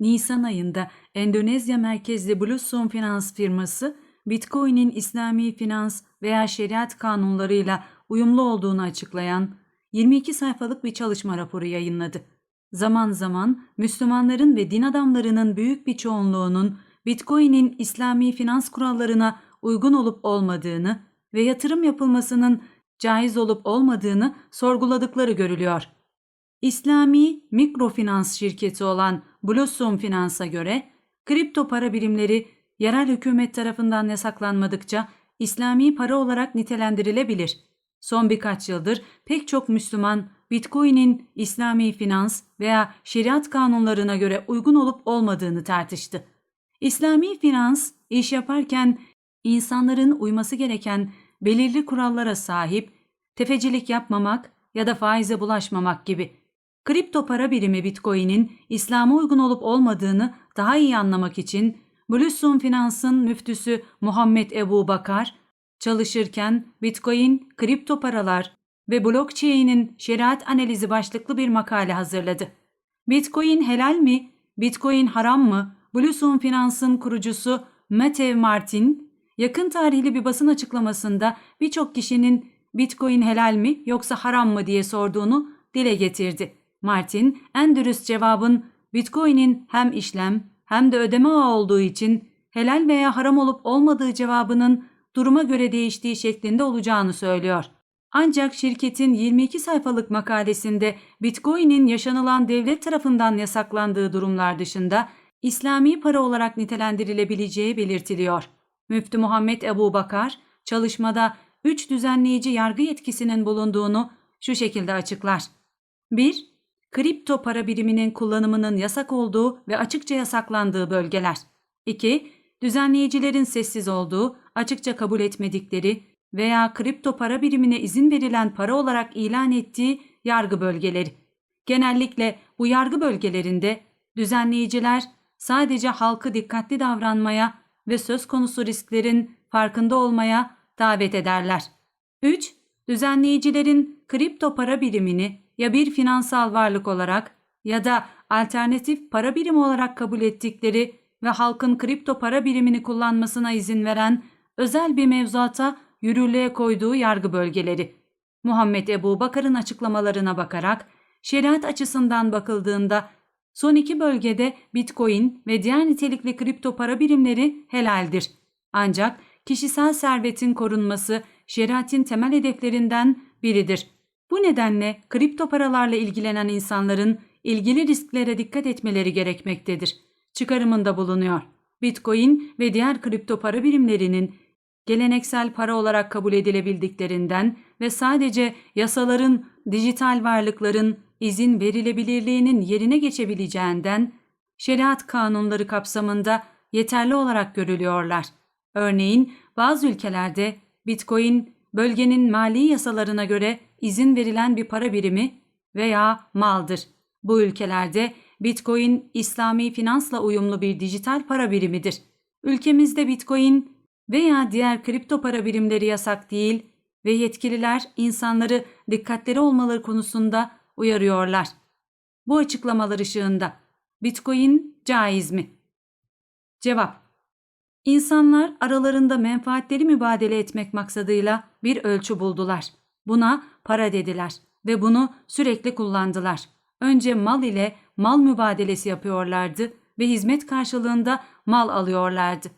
Nisan ayında Endonezya merkezli Bluesum Finans firması, Bitcoin'in İslami finans veya şeriat kanunlarıyla uyumlu olduğunu açıklayan 22 sayfalık bir çalışma raporu yayınladı. Zaman zaman Müslümanların ve din adamlarının büyük bir çoğunluğunun Bitcoin'in İslami finans kurallarına uygun olup olmadığını ve yatırım yapılmasının caiz olup olmadığını sorguladıkları görülüyor. İslami mikrofinans şirketi olan Blossom Finans'a göre kripto para birimleri yerel hükümet tarafından yasaklanmadıkça İslami para olarak nitelendirilebilir. Son birkaç yıldır pek çok Müslüman Bitcoin'in İslami finans veya şeriat kanunlarına göre uygun olup olmadığını tartıştı. İslami finans iş yaparken insanların uyması gereken belirli kurallara sahip, tefecilik yapmamak ya da faize bulaşmamak gibi. Kripto para birimi Bitcoin'in İslam'a uygun olup olmadığını daha iyi anlamak için Bluesum Finans'ın müftüsü Muhammed Ebu Bakar, çalışırken Bitcoin, kripto paralar ve blockchain'in şeriat analizi başlıklı bir makale hazırladı. Bitcoin helal mi? Bitcoin haram mı? Bluesum Finans'ın kurucusu Matthew Martin, yakın tarihli bir basın açıklamasında birçok kişinin Bitcoin helal mi yoksa haram mı diye sorduğunu dile getirdi. Martin, en dürüst cevabın Bitcoin'in hem işlem hem de ödeme ağı olduğu için helal veya haram olup olmadığı cevabının duruma göre değiştiği şeklinde olacağını söylüyor. Ancak şirketin 22 sayfalık makalesinde Bitcoin'in yaşanılan devlet tarafından yasaklandığı durumlar dışında İslami para olarak nitelendirilebileceği belirtiliyor. Müftü Muhammed Ebu Bakar, çalışmada 3 düzenleyici yargı yetkisinin bulunduğunu şu şekilde açıklar. 1. Kripto para biriminin kullanımının yasak olduğu ve açıkça yasaklandığı bölgeler. 2. Düzenleyicilerin sessiz olduğu, açıkça kabul etmedikleri veya kripto para birimine izin verilen para olarak ilan ettiği yargı bölgeleri. Genellikle bu yargı bölgelerinde düzenleyiciler sadece halkı dikkatli davranmaya ve söz konusu risklerin farkında olmaya davet ederler. 3. Düzenleyicilerin kripto para birimini ya bir finansal varlık olarak ya da alternatif para birimi olarak kabul ettikleri ve halkın kripto para birimini kullanmasına izin veren özel bir mevzuata yürürlüğe koyduğu yargı bölgeleri. Muhammed Ebu Bakar'ın açıklamalarına bakarak şeriat açısından bakıldığında son iki bölgede Bitcoin ve diğer nitelikli kripto para birimleri helaldir. Ancak kişisel servetin korunması şeriatin temel hedeflerinden biridir. Bu nedenle kripto paralarla ilgilenen insanların ilgili risklere dikkat etmeleri gerekmektedir. Çıkarımında bulunuyor. Bitcoin ve diğer kripto para birimlerinin geleneksel para olarak kabul edilebildiklerinden ve sadece yasaların, dijital varlıkların izin verilebilirliğinin yerine geçebileceğinden şeriat kanunları kapsamında yeterli olarak görülüyorlar. Örneğin bazı ülkelerde Bitcoin bölgenin mali yasalarına göre izin verilen bir para birimi veya maldır. Bu ülkelerde Bitcoin İslami finansla uyumlu bir dijital para birimidir. Ülkemizde Bitcoin veya diğer kripto para birimleri yasak değil ve yetkililer insanları dikkatleri olmaları konusunda uyarıyorlar. Bu açıklamalar ışığında Bitcoin caiz mi? Cevap İnsanlar aralarında menfaatleri mübadele etmek maksadıyla bir ölçü buldular. Buna para dediler ve bunu sürekli kullandılar. Önce mal ile mal mübadelesi yapıyorlardı ve hizmet karşılığında mal alıyorlardı.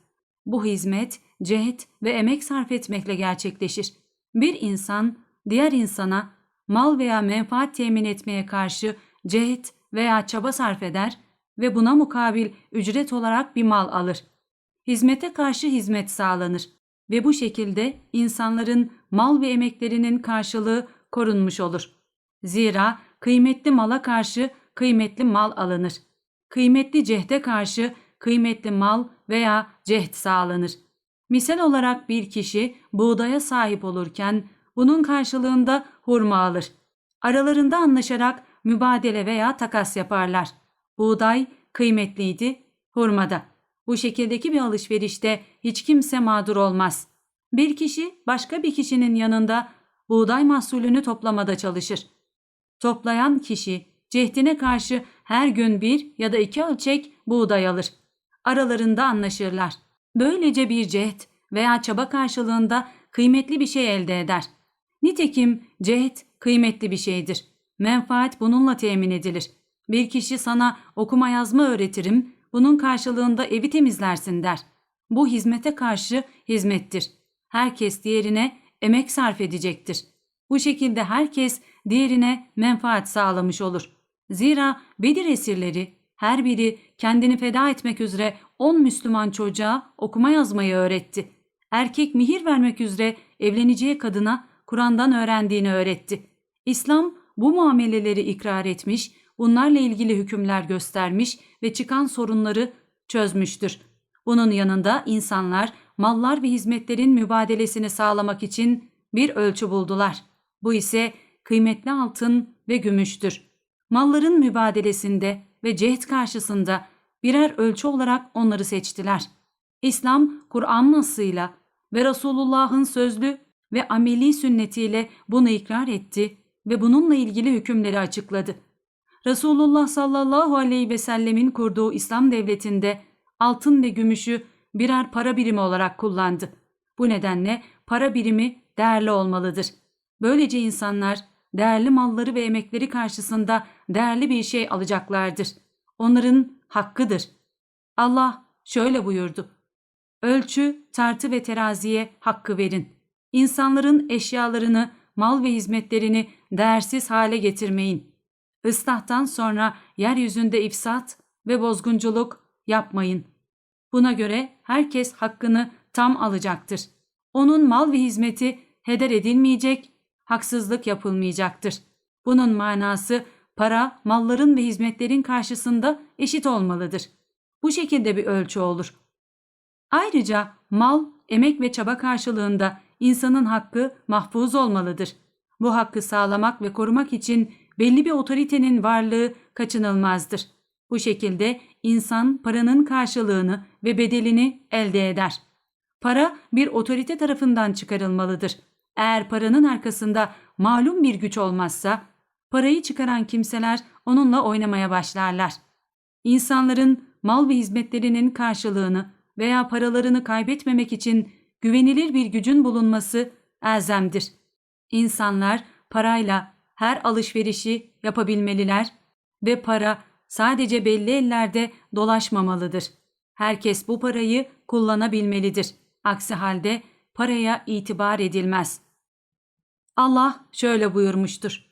Bu hizmet, cehet ve emek sarf etmekle gerçekleşir. Bir insan diğer insana mal veya menfaat temin etmeye karşı cehet veya çaba sarf eder ve buna mukabil ücret olarak bir mal alır. Hizmete karşı hizmet sağlanır ve bu şekilde insanların mal ve emeklerinin karşılığı korunmuş olur. Zira kıymetli mala karşı kıymetli mal alınır. Kıymetli cehde karşı kıymetli mal veya cehd sağlanır. Misal olarak bir kişi buğdaya sahip olurken bunun karşılığında hurma alır. Aralarında anlaşarak mübadele veya takas yaparlar. Buğday kıymetliydi, hurmada. Bu şekildeki bir alışverişte hiç kimse mağdur olmaz. Bir kişi başka bir kişinin yanında buğday mahsulünü toplamada çalışır. Toplayan kişi Cehdine karşı her gün bir ya da iki ölçek buğday alır. Aralarında anlaşırlar. Böylece bir cehd veya çaba karşılığında kıymetli bir şey elde eder. Nitekim cehd kıymetli bir şeydir. Menfaat bununla temin edilir. Bir kişi sana okuma yazma öğretirim, bunun karşılığında evi temizlersin der. Bu hizmete karşı hizmettir. Herkes diğerine emek sarf edecektir. Bu şekilde herkes diğerine menfaat sağlamış olur. Zira Bedir esirleri her biri kendini feda etmek üzere 10 Müslüman çocuğa okuma yazmayı öğretti. Erkek mihir vermek üzere evleneceği kadına Kur'an'dan öğrendiğini öğretti. İslam bu muameleleri ikrar etmiş, bunlarla ilgili hükümler göstermiş ve çıkan sorunları çözmüştür. Bunun yanında insanlar mallar ve hizmetlerin mübadelesini sağlamak için bir ölçü buldular. Bu ise kıymetli altın ve gümüştür. Malların mübadelesinde ve cehd karşısında birer ölçü olarak onları seçtiler. İslam, Kur'an nasıyla ve Resulullah'ın sözlü ve ameli sünnetiyle bunu ikrar etti ve bununla ilgili hükümleri açıkladı. Resulullah sallallahu aleyhi ve sellemin kurduğu İslam devletinde altın ve gümüşü birer para birimi olarak kullandı. Bu nedenle para birimi değerli olmalıdır. Böylece insanlar değerli malları ve emekleri karşısında değerli bir şey alacaklardır. Onların hakkıdır. Allah şöyle buyurdu. Ölçü, tartı ve teraziye hakkı verin. İnsanların eşyalarını, mal ve hizmetlerini değersiz hale getirmeyin. Islahtan sonra yeryüzünde ifsat ve bozgunculuk yapmayın. Buna göre herkes hakkını tam alacaktır. Onun mal ve hizmeti heder edilmeyecek, haksızlık yapılmayacaktır. Bunun manası para, malların ve hizmetlerin karşısında eşit olmalıdır. Bu şekilde bir ölçü olur. Ayrıca mal, emek ve çaba karşılığında insanın hakkı mahfuz olmalıdır. Bu hakkı sağlamak ve korumak için belli bir otoritenin varlığı kaçınılmazdır. Bu şekilde insan paranın karşılığını ve bedelini elde eder. Para bir otorite tarafından çıkarılmalıdır. Eğer paranın arkasında malum bir güç olmazsa, parayı çıkaran kimseler onunla oynamaya başlarlar. İnsanların mal ve hizmetlerinin karşılığını veya paralarını kaybetmemek için güvenilir bir gücün bulunması elzemdir. İnsanlar parayla her alışverişi yapabilmeliler ve para sadece belli ellerde dolaşmamalıdır. Herkes bu parayı kullanabilmelidir. Aksi halde paraya itibar edilmez. Allah şöyle buyurmuştur.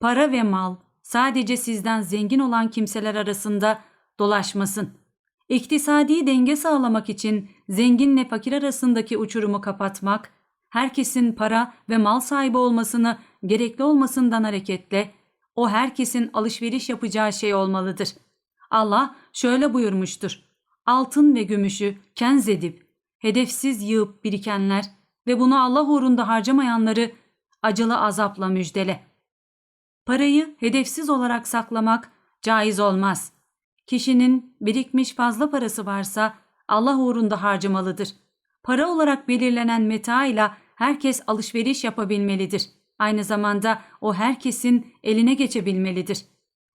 Para ve mal sadece sizden zengin olan kimseler arasında dolaşmasın. İktisadi denge sağlamak için zenginle fakir arasındaki uçurumu kapatmak, herkesin para ve mal sahibi olmasını gerekli olmasından hareketle o herkesin alışveriş yapacağı şey olmalıdır. Allah şöyle buyurmuştur. Altın ve gümüşü kenz edip, hedefsiz yığıp birikenler ve bunu Allah uğrunda harcamayanları acılı azapla müjdele. Parayı hedefsiz olarak saklamak caiz olmaz. Kişinin birikmiş fazla parası varsa Allah uğrunda harcamalıdır. Para olarak belirlenen meta ile herkes alışveriş yapabilmelidir. Aynı zamanda o herkesin eline geçebilmelidir.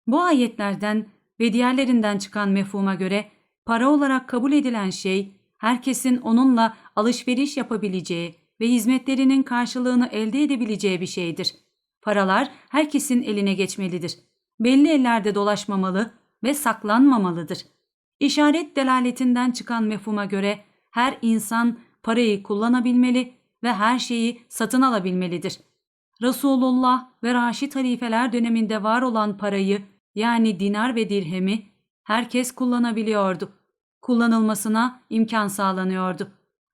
Bu ayetlerden ve diğerlerinden çıkan mefhuma göre para olarak kabul edilen şey herkesin onunla alışveriş yapabileceği ve hizmetlerinin karşılığını elde edebileceği bir şeydir. Paralar herkesin eline geçmelidir. Belli ellerde dolaşmamalı ve saklanmamalıdır. İşaret delaletinden çıkan mefhuma göre her insan parayı kullanabilmeli ve her şeyi satın alabilmelidir. Resulullah ve Raşid halifeler döneminde var olan parayı yani dinar ve dirhemi herkes kullanabiliyordu. Kullanılmasına imkan sağlanıyordu.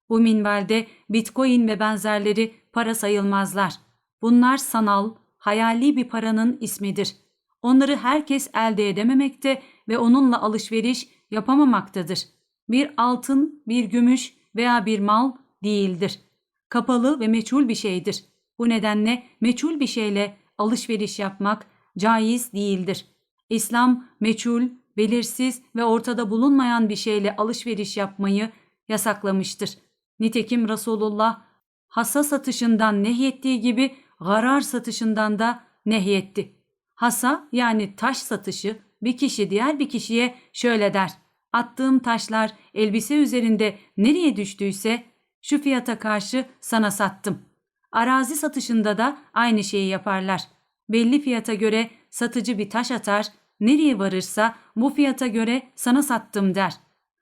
Bu minvalde bitcoin ve benzerleri para sayılmazlar. Bunlar sanal, hayali bir paranın ismidir. Onları herkes elde edememekte ve onunla alışveriş yapamamaktadır. Bir altın, bir gümüş veya bir mal değildir. Kapalı ve meçhul bir şeydir. Bu nedenle meçhul bir şeyle alışveriş yapmak caiz değildir. İslam meçhul, belirsiz ve ortada bulunmayan bir şeyle alışveriş yapmayı yasaklamıştır. Nitekim Resulullah hassa satışından nehyettiği gibi garar satışından da nehyetti. Hasa yani taş satışı bir kişi diğer bir kişiye şöyle der. Attığım taşlar elbise üzerinde nereye düştüyse şu fiyata karşı sana sattım. Arazi satışında da aynı şeyi yaparlar. Belli fiyata göre satıcı bir taş atar, nereye varırsa bu fiyata göre sana sattım der.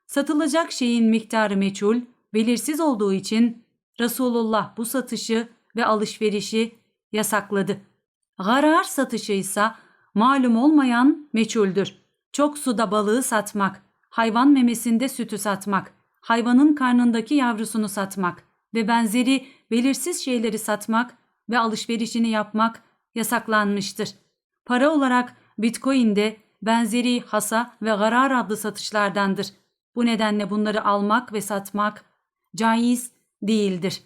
Satılacak şeyin miktarı meçhul, belirsiz olduğu için Resulullah bu satışı ve alışverişi yasakladı. Garar satışı ise malum olmayan meçhuldür. Çok suda balığı satmak, hayvan memesinde sütü satmak, hayvanın karnındaki yavrusunu satmak ve benzeri belirsiz şeyleri satmak ve alışverişini yapmak yasaklanmıştır. Para olarak Bitcoin de benzeri hasa ve garar adlı satışlardandır. Bu nedenle bunları almak ve satmak caiz değildir.